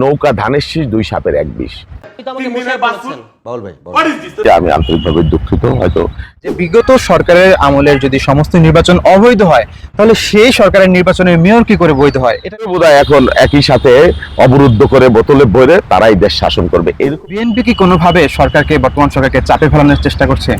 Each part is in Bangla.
নৌকা ধানের শীষ দুই সাপের এক বিষ। আমি আন্তরিকভাবে দুঃখিত হয়তো যে বিগত সরকারের আমলের যদি সমস্ত নির্বাচন অবৈধ হয় তাহলে সেই সরকারের নির্বাচনের মেয়র কি করে বৈধ হয়? এটা এটা বোধ এখন একই সাথে অবরুদ্ধ করে বোতলে ভরে তারাই দেশ শাসন করবে। এরকম বিএনপি কি কোনোভাবে সরকারকে বর্তমান সরকারকে চাপে ফেলানোর চেষ্টা করছে?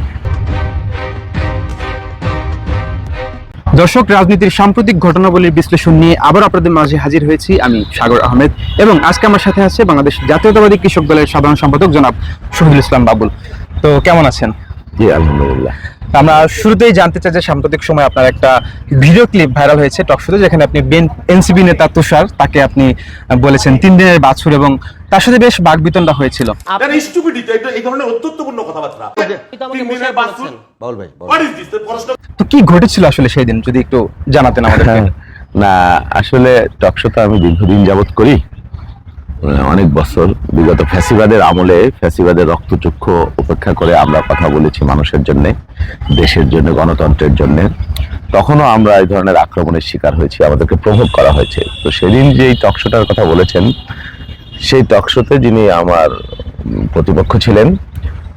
দর্শক রাজনীতির সাম্প্রতিক ঘটনাবলীর বিশ্লেষণ নিয়ে আবার আপনাদের মাঝে হাজির হয়েছি আমি সাগর আহমেদ এবং আজকে আমার সাথে আছে বাংলাদেশ জাতীয়তাবাদী কৃষক দলের সাধারণ সম্পাদক জনাব শহীদুল ইসলাম বাবুল। তো কেমন আছেন? জি আলহামদুলিল্লাহ। আমরা শুরুতেই জানতে চাই যে সাম্প্রতিক সময় আপনার একটা ভিডিও ক্লিপ ভাইরাল হয়েছে টকশোতে যেখানে আপনি এনসিবি নেতা তুষার তাকে আপনি বলেছেন তিন দিনের বাছুর এবং তার সাথে বেশ বাগবিতণ্ডা হয়েছিল. এটা এই ধরনের অত্যন্তপূর্ণ কথাবার্তা। তিন দিনের বাউল ভাই তো কি ঘটেছিল আসলে সেই দিন? যদি একটু জানাতেন আমাদেরকে। হ্যাঁ, না আসলে টকশো তো আমি দীর্ঘদিন যাবত করি। অনেক বছর বিগত ফ্যাসিবাদের আমলে ফ্যাসিবাদের রক্তচক্ষু উপেক্ষা করে আমরা কথা বলেছি মানুষের জন্য দেশের জন্য গণতন্ত্রের জন্য। তখনও আমরা এই ধরনের আক্রমণের শিকার হয়েছি আমাদেরকে প্রভোগ করা হয়েছে। তো সেদিন যে এই টকশোটার কথা বলেছেন সেই টকশোতে যিনি আমার প্রতিপক্ষ ছিলেন,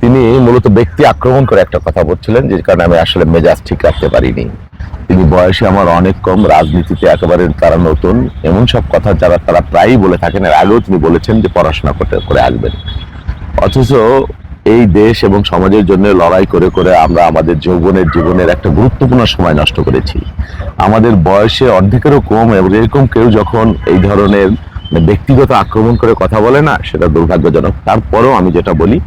তিনি মূলত ব্যক্তি আক্রমণ করে একটা কথা বলছিলেন, যে কারণে আমি আসলে মেজাজ ঠিক রাখতে পারিনি। তিনি বয়সে আমার অনেক কম, রাজনীতিতে একেবারে তারা নতুন, এমন সব কথা যারা তারা প্রায়ই বলে থাকেন, এর আগেও তিনি বলেছেন যে পড়াশোনা করতে, করে আসবেন। অথচ এই দেশ এবং সমাজের জন্য লড়াই করে করে আমরা আমাদের যৌবনের জীবনের একটা গুরুত্বপূর্ণ সময় নষ্ট করেছি। আমাদের বয়সে অর্ধেকেরও কম এবং এরকম কেউ যখন এই ধরনের ব্যক্তিগত আক্রমণ করে কথা বলে না, সেটা দুর্ভাগ্যজনক। তারপরেও আমি যেটা বলি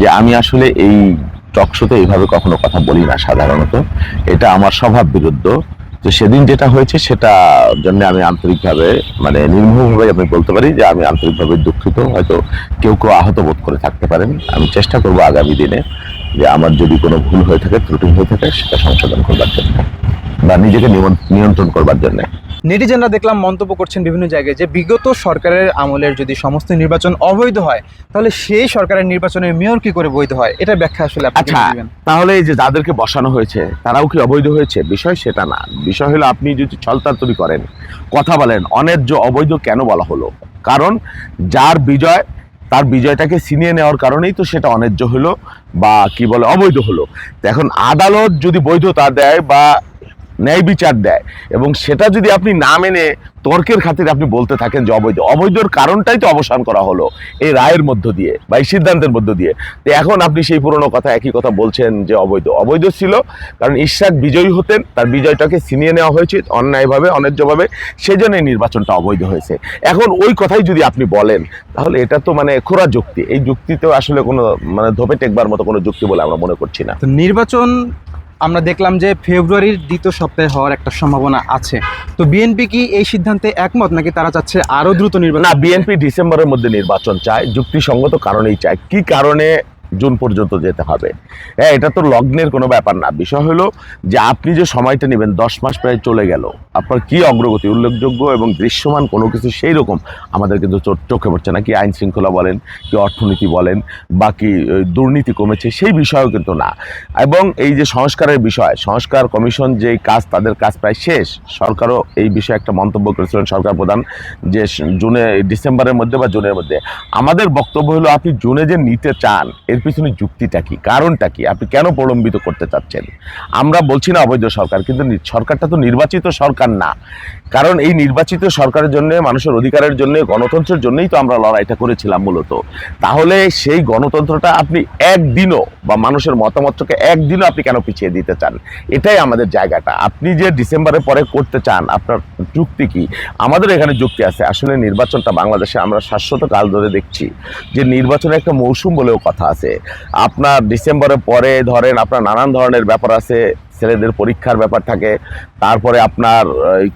যে আমি আসলে এই টকশোতে এইভাবে কখনো কথা বলি না সাধারণত। এটা আমার স্বভাব বিরুদ্ধ। তো সেদিন যেটা হয়েছে, সেটা জন্য আমি আন্তরিকভাবে মানে নির্মমভাবে আমি বলতে পারি যে আমি আন্তরিকভাবে দুঃখিত। হয়তো কেউ কেউ আহত বোধ করে থাকতে পারেন। আমি চেষ্টা করব আগামী দিনে যে আমার যদি কোনো ভুল হয়ে থাকে, ত্রুটি হয়ে থাকে, সেটা সংশোধন করবার জন্য বা নিজেকে নিয়ন্ত্রণ করবার জন্য। নেটিজেনরা দেখলাম মন্তব্য করছেন বিভিন্ন জায়গায় যে বিগত সরকারের আমলের যদি সমস্ত নির্বাচন অবৈধ হয় তাহলে সেই সরকারের নির্বাচনের মেয়র কি করে বৈধ হয়? এটা ব্যাখ্যা আসলে আচ্ছা তাহলে এই যে যাদেরকে বসানো হয়েছে তারাও কি অবৈধ হয়েছে? বিষয় সেটা না। বিষয় হলো আপনি যদি ছলতাতুরি করেন কথা বলেন অন্যায্য অবৈধ কেন বলা হলো? কারণ যার বিজয় তার বিজয়টাকে ছিনিয়ে নেওয়ার কারণেই তো সেটা অন্যায্য হলো বা কি বলে অবৈধ হলো। এখন আদালত যদি বৈধতা দেয় বা ন্যায় বিচার দেয়। এবং সেটা যদি আপনি না মেনে তর্কের খাতিরে আপনি বলতে থাকেন যে অবৈধ। অবৈধর কারণটাই তো অবসান করা হলো এই রায়ের মধ্য দিয়ে বা এই সিদ্ধান্তের মধ্য দিয়ে। তো এখন আপনি সেই পুরনো কথা, একই কথা বলছেন যে অবৈধ। অবৈধ ছিল কারণ ইশরাক বিজয়ী হতেন, তার বিজয়টাকে ছিনিয়ে নেওয়া হয়েছে অন্যায়ভাবে, অন্যায্যভাবে। সেই জন্য এই নির্বাচনটা অবৈধ হয়েছে। এখন ওই কথাই যদি আপনি বলেন, তাহলে এটা তো মানে খোরা যুক্তি। এই যুক্তিতেও আসলে কোনো মানে ধোপে টেকবার মতো কোনো যুক্তি বলে আমরা মনে করছি না। নির্বাচন আমরা দেখলাম যে ফেব্রুয়ারির দ্বিতীয় সপ্তাহে হওয়ার একটা সম্ভাবনা আছে। তো বিএনপি কি এই সিদ্ধান্তে একমত নাকি তারা চাচ্ছে আরও দ্রুত নির্বাচন? না বিএনপি ডিসেম্বরের মধ্যে নির্বাচন চায়, যুক্তিসঙ্গত কারণেই চায়। কি কারণে জুন পর্যন্ত যেতে হবে। হ্যাঁ এটা তো লগ্নের কোনো ব্যাপার না। বিষয় হলো যে আপনি যে সময়টা নেবেন, দশ মাস প্রায় চলে গেল। আপনার কি অগ্রগতি? উল্লেখযোগ্য এবং দৃশ্যমান কোনো কিছু সেই রকম আমাদের কিন্তু চোখে পড়ছে না। কি আইন শৃঙ্খলা বলেন, কি অর্থনীতি বলেন, বা কি দুর্নীতি কমেছে, সেই বিষয়েও কিন্তু না। এবং এই যে সংস্কারের বিষয়, সংস্কার কমিশন যে কাজ, তাদের কাজ প্রায় শেষ। সরকারও এই বিষয়ে একটা মন্তব্য করেছিলেন সরকার প্রধান যে জুনে, ডিসেম্বরের মধ্যে বা জুনের মধ্যে। আমাদের বক্তব্য হলো, আপনি জুনে যে নিতে চান, এর পিছনে যুক্তিটা কি? কারণটা কি? আপনি কেন প্রলম্বিত করতে চাচ্ছেন? আমরা বলছি না অবৈধ সরকার, কিন্তু সরকারটা তো নির্বাচিত সরকার না। কারণ এই নির্বাচিত সরকারের জন্য, মানুষের অধিকারের জন্য, গণতন্ত্রের জন্যই তো আমরা লড়াইটা করেছিলাম মূলত। তাহলে সেই গণতন্ত্রটা আপনি একদিনও বা মানুষের মতামতকে একদিনও আপনি কেন পিছিয়ে দিতে চান? এটাই আমাদের জায়গাটা। আপনি যে ডিসেম্বরের পরে করতে চান, আপনার যুক্তি কি? আমাদের এখানে যুক্তি আছে। আসলে নির্বাচনটা বাংলাদেশে আমরা শাশ্বত কাল ধরে দেখছি যে নির্বাচনের একটা মৌসুম বলেও কথা আছে। আপনার ডিসেম্বরের পরে ধরেন আপনার নানান ধরনের ব্যাপার আছে, ছেলেদের পরীক্ষার ব্যাপার থাকে, তারপরে আপনার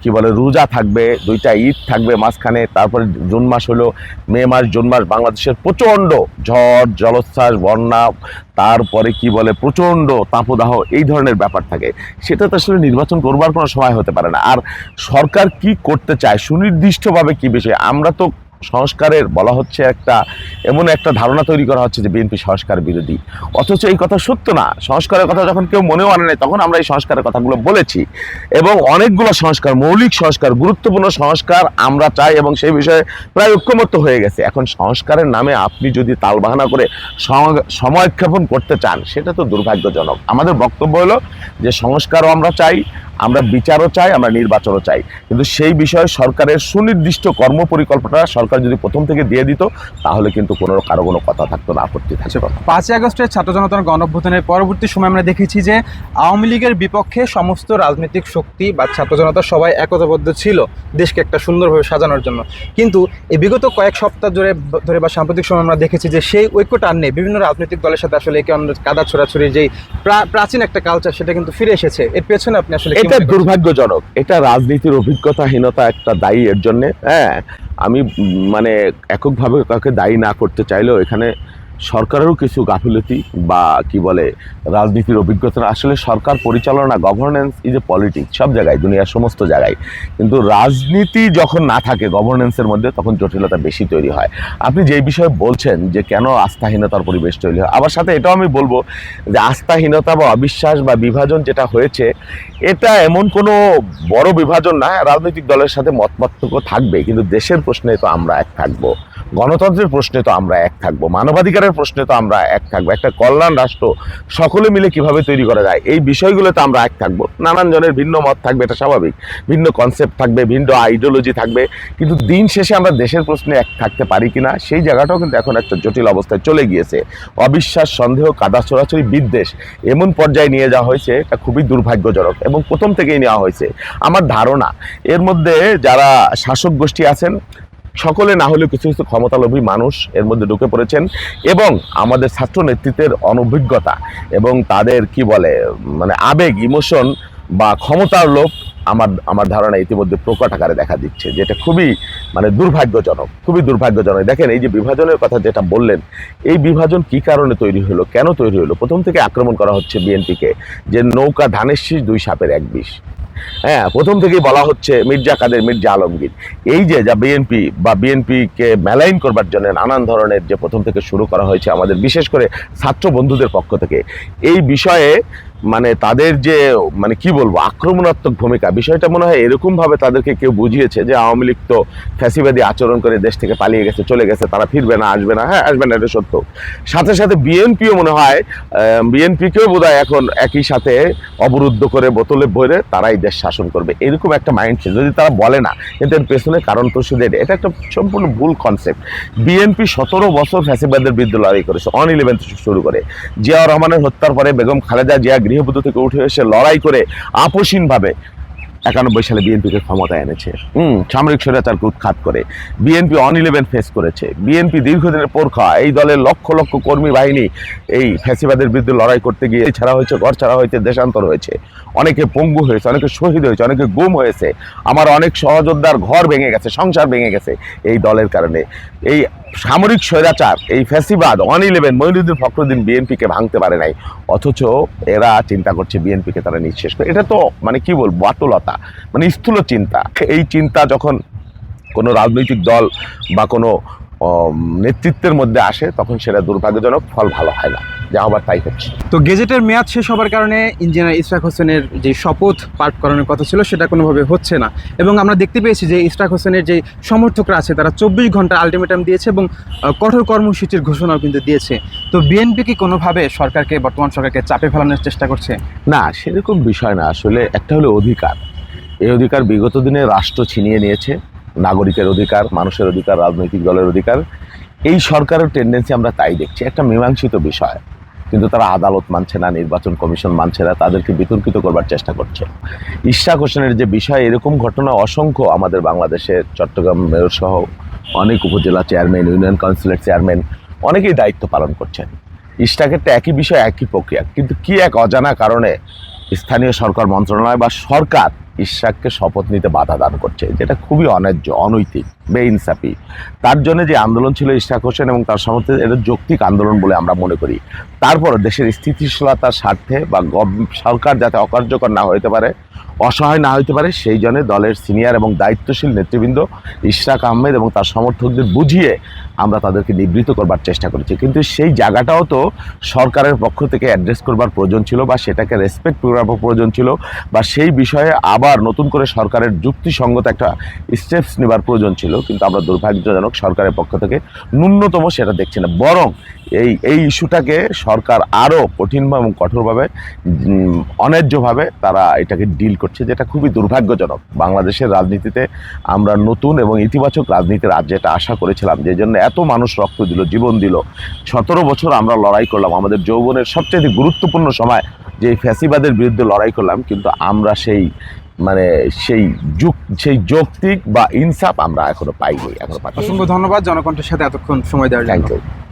কি বলে, রোজা থাকবে, দুইটা ঈদ থাকবে মাঝখানে, তারপরে জুন মাস হলো, মে মাস, জুন মাস, বাংলাদেশের প্রচণ্ড ঝড়, জলোচ্ছ্বাস, বন্যা, তারপরে কি বলে, প্রচণ্ড তাপদাহ, এই ধরনের ব্যাপার থাকে। সেটা তো আসলে নির্বাচন করবার কোনো সময় হতে পারে না। আর সরকার কি করতে চায়, সুনির্দিষ্টভাবে কি বিষয়? আমরা তো সংস্কারের বলা হচ্ছে একটা, এমন একটা ধারণা তৈরি করা হচ্ছে যে বিএনপি সংস্কার বিরোধী। অথচ এই কথা সত্য না। সংস্কারের কথা যখন কেউ মনেও আনে নাই, তখন আমরা এই সংস্কারের কথাগুলো বলেছি। এবং অনেকগুলো সংস্কার, মৌলিক সংস্কার, গুরুত্বপূর্ণ সংস্কার আমরা চাই এবং সেই বিষয়ে প্রায় ঐক্যমত্য হয়ে গেছে। এখন সংস্কারের নামে আপনি যদি তালবাহানা করে সম- সময়ক্ষেপণ করতে চান, সেটা তো দুর্ভাগ্যজনক। আমাদের বক্তব্য হলো যে সংস্কারও আমরা চাই আমরা বিচারও চাই আমরা নির্বাচনও চাই। কিন্তু সেই বিষয়ে সরকারের সুনির্দিষ্ট কর্মপরিকল্পনা সরকার যদি প্রথম থেকে দিয়ে দিত তাহলে কিন্তু কোনো কারও কোনো কথা থাকতো না আপত্তি থাকতো না। পাঁচই আগস্টের ছাত্র জনতার গণঅভ্যুত্থানের পরবর্তী সময় আমরা দেখেছি যে আওয়ামী লীগের বিপক্ষে সমস্ত রাজনৈতিক শক্তি বা ছাত্র জনতা সবাই একতাবদ্ধ ছিল দেশকে একটা সুন্দরভাবে সাজানোর জন্য। কিন্তু এই বিগত কয়েক সপ্তাহ ধরে ধরে বা সাম্প্রতিক সময় আমরা দেখেছি যে সেই ঐক্যটা আর নেই। বিভিন্ন রাজনৈতিক দলের সাথে আসলে একে অন্য কাদা ছোড়াছড়ির যেই প্রা- প্রাচীন একটা কালচার সেটা কিন্তু ফিরে এসেছে। এর পেছনে আপনি আসলে এটা দুর্ভাগ্যজনক। এটা রাজনীতির অভিজ্ঞতাহীনতা একটা দায়ী এর জন্যে। হ্যাঁ আমি মানে এককভাবে কাউকে দায়ী না করতে চাইলেও এখানে সরকারেরও কিছু গাফিলতি বা কি বলে রাজনীতির অভিজ্ঞতা। আসলে সরকার পরিচালনা গভর্নেন্স ইজ এ পলিটিক্স সব জায়গায়, দুনিয়ার সমস্ত জায়গায়। কিন্তু রাজনীতি যখন না থাকে গভর্নেন্সের মধ্যে, তখন জটিলতা বেশি তৈরি হয়। আপনি যে বিষয়ে বলছেন যে কেন আস্থাহীনতার পরিবেশ তৈরি হয়, আবার সাথে এটাও আমি বলব যে আস্থাহীনতা বা অবিশ্বাস বা বিভাজন যেটা হয়েছে, এটা এমন কোনো বড় বিভাজন না, রাজনৈতিক দলের সাথে মত থাকবে, কিন্তু দেশের প্রশ্নে তো আমরা এক থাকব। গণতন্ত্রের প্রশ্নে তো আমরা এক থাকব, মানবাধিকারের প্রশ্নে তো আমরা এক থাকব, একটা কল্যাণ রাষ্ট্র সকলে মিলে কীভাবে তৈরি করা যায়, এই বিষয়গুলোতে আমরা এক থাকব। নানান জনের ভিন্ন মত থাকবে, এটা স্বাভাবিক। ভিন্ন কনসেপ্ট থাকবে, ভিন্ন আইডিওলজি থাকবে। কিন্তু দিন শেষে আমরা দেশের প্রশ্নে এক থাকতে পারি কিনা, সেই জায়গাটাও কিন্তু এখন একটা জটিল অবস্থায় চলে গিয়েছে। অবিশ্বাস, সন্দেহ, কাদা চোরাচুরি বিদ্বেষ, এমন পর্যায়ে নিয়ে যাওয়া হয়েছে, এটা খুবই দুর্ভাগ্যজনক এবং প্রথম থেকেই নেওয়া হয়েছে। আমার ধারণা, এর মধ্যে যারা শাসক গোষ্ঠী আছেন সকলে না হলেও কিছু কিছু ক্ষমতালোভী মানুষ এর মধ্যে ঢুকে পড়েছেন এবং আমাদের ছাত্র নেতৃত্বের অনভিজ্ঞতা এবং তাদের কি বলে মানে আবেগ ইমোশন বা ক্ষমতার লোভ আমার আমার ধারণা ইতিমধ্যে প্রকট আকারে দেখা দিচ্ছে, যেটা খুবই মানে দুর্ভাগ্যজনক, খুবই দুর্ভাগ্যজনক। দেখেন, এই যে বিভাজনের কথা যেটা বললেন, এই বিভাজন কি কারণে তৈরি হলো, কেন তৈরি হলো? প্রথম থেকে আক্রমণ করা হচ্ছে বিএনপিকে, যে নৌকা ধানের শীষ দুই সাপের এক বিষ। হ্যাঁ প্রথম থেকেই বলা হচ্ছে মির্জা কাদের, মির্জা আলমগীর। এই যে যা বিএনপি বা বিএনপিকে মেলাইন করবার জন্য নানান ধরনের যে প্রথম থেকে শুরু করা হয়েছে আমাদের, বিশেষ করে ছাত্র বন্ধুদের পক্ষ থেকে, এই বিষয়ে মানে তাদের যে মানে কি বলব, আক্রমণাত্মক ভূমিকা, বিষয়টা মনে হয় এরকম ভাবে তাদেরকে কেউ বুঝিয়েছে যে আওয়ামী লীগ তো ফ্যাসিবাদী আচরণ করে দেশ থেকে পালিয়ে গেছে, চলে গেছে, তারা ফিরবে না, আসবে না হ্যাঁ আসবে না, এটা সত্য। সাথে সাথে বিএনপিও মনে হয় বিএনপিকেও বোধ এখন একই সাথে অবরুদ্ধ করে বোতলে ভরে তারাই দেশ শাসন করবে। এরকম একটা মাইন্ডসেট যদি তারা বলে না কিন্তু এর পেছনে কারণ তো এটা। এটা একটা সম্পূর্ণ ভুল কনসেপ্ট বিএনপি সতেরো বছর ফ্যাসিবাদের বিরুদ্ধে লড়াই করেছে অন ইলেভেন শুরু করে। জিয়াউর রহমানের হত্যার পরে বেগম খালেদা জিয়া গৃহবধূ থেকে উঠে এসে লড়াই করে আপোষহীনভাবে একানব্বই সালে বিএনপিকে ক্ষমতায় এনেছে। হুম, সামরিক স্বৈরাচারকে উৎখাত করে। বিএনপি অন ইলেভেন ফেস করেছে। বিএনপি দীর্ঘদিনের পর খাওয়া এই দলের লক্ষ লক্ষ কর্মী বাহিনী এই ফ্যাসিবাদের বিরুদ্ধে লড়াই করতে গিয়ে ছাড়া হয়েছে, ঘর ছাড়া হয়েছে, দেশান্তর হয়েছে। অনেকে পঙ্গু হয়েছে, অনেকে শহীদ হয়েছে, অনেকে গুম হয়েছে। আমার অনেক সহযোদ্ধার ঘর ভেঙে গেছে, সংসার ভেঙে গেছে এই দলের কারণে। এই সামরিক স্বৈরাচার, এই ফ্যাসিবাদ, ওয়ান ইলেভেন, মহিনুদ্দিন ফখরুদ্দিন বিএনপিকে ভাঙতে পারে নাই। অথচ এরা চিন্তা করছে বিএনপিকে তারা নিঃশেষ করে। এটা তো মানে কি বলব, বাতুলতা মানে স্থূল চিন্তা। এই চিন্তা যখন কোনো রাজনৈতিক দল বা কোনো নেতৃত্বের মধ্যে আসে তখন সেটা দুর্ভাগ্যজনক ফল ভালো হয় না। যা আবার তাই হচ্ছে। তো গেজেটের মেয়াদ শেষ হবার কারণে ইঞ্জিনিয়ার ইশরাক হোসেনের যে শপথ পাঠ করানোর কথা ছিল সেটা কোনোভাবে হচ্ছে না। এবং আমরা দেখতে পেয়েছি যে ইশরাক হোসেনের যে সমর্থকরা আছে তারা চব্বিশ ঘণ্টা আলটিমেটাম দিয়েছে এবং কঠোর কর্মসূচির ঘোষণাও কিন্তু দিয়েছে। তো বিএনপি কি কোনোভাবে সরকারকে বর্তমান সরকারকে চাপে ফেলানোর চেষ্টা করছে? না সেরকম বিষয় না। আসলে একটা হলো অধিকার। এই অধিকার বিগত দিনে রাষ্ট্র ছিনিয়ে নিয়েছে। নাগরিকের অধিকার, মানুষের অধিকার, রাজনৈতিক দলের অধিকার, এই সরকারের টেন্ডেন্সি আমরা তাই দেখছি। একটা মীমাংসিত বিষয়। কিন্তু তারা আদালত মানছে না, নির্বাচন কমিশন মানছে না, তাদেরকে বিতর্কিত করবার চেষ্টা করছে। ইশাক হোসেনের যে বিষয়, এরকম ঘটনা অসংখ্য আমাদের বাংলাদেশের চট্টগ্রাম মেয়র সহ অনেক উপজেলা চেয়ারম্যান ইউনিয়ন কাউন্সিলের চেয়ারম্যান অনেকেই দায়িত্ব পালন করছেন। ইস্টাকেরটা একই বিষয়, একই প্রক্রিয়া। কিন্তু কি এক অজানা কারণে স্থানীয় সরকার মন্ত্রণালয় বা সরকার ইশরাককে শপথ নিতে বাধা দান করছে যেটা খুবই অন্যায্য অনৈতিক। বেইনসাফি। তার জন্য যে আন্দোলন ছিল ইশরাক হোসেন এবং তার সমর্থে এটা যৌক্তিক আন্দোলন বলে আমরা মনে করি। তারপর দেশের স্থিতিশীলতার স্বার্থে বা সরকার যাতে অকার্যকর না হইতে পারে, অসহায় না হতে পারে, সেই জন্য দলের সিনিয়র এবং দায়িত্বশীল নেতৃবৃন্দ ইশরাক আহমেদ এবং তার সমর্থকদের বুঝিয়ে আমরা তাদেরকে নিবৃত্ত করবার চেষ্টা করেছি। কিন্তু সেই জায়গাটাও তো সরকারের পক্ষ থেকে অ্যাড্রেস করবার প্রয়োজন ছিল বা সেটাকে রেসপেক্ট করবার প্রয়োজন ছিল বা সেই বিষয়ে আবার নতুন করে সরকারের যুক্তিসঙ্গত একটা স্টেপস নেবার প্রয়োজন ছিল। কিন্তু আমরা দুর্ভাগ্যজনক সরকারের পক্ষ থেকে ন্যূনতম সেটা দেখছি না। বরং এই এই ইস্যুটাকে সরকার আরও কঠিনভাবে এবং কঠোরভাবে অন্যায্যভাবে তারা এটাকে ডিল করছে, যেটা খুবই দুর্ভাগ্যজনক। বাংলাদেশের রাজনীতিতে আমরা নতুন এবং ইতিবাচক রাজনীতির আজ যেটা আশা করেছিলাম, যে জন্য এত মানুষ রক্ত দিল, জীবন দিল। সতেরো বছর আমরা লড়াই করলাম, আমাদের যৌবনের সবচেয়ে গুরুত্বপূর্ণ সময় যে ফ্যাসিবাদের বিরুদ্ধে লড়াই করলাম, কিন্তু আমরা সেই মানে সেই যুগ সেই যৌক্তিক বা ইনসাফ আমরা এখনও পাইনি এখনও পাই অসংখ্য ধন্যবাদ জনকণ্ঠের সাথে এতক্ষণ সময় দেওয়ার জন্য। Thank you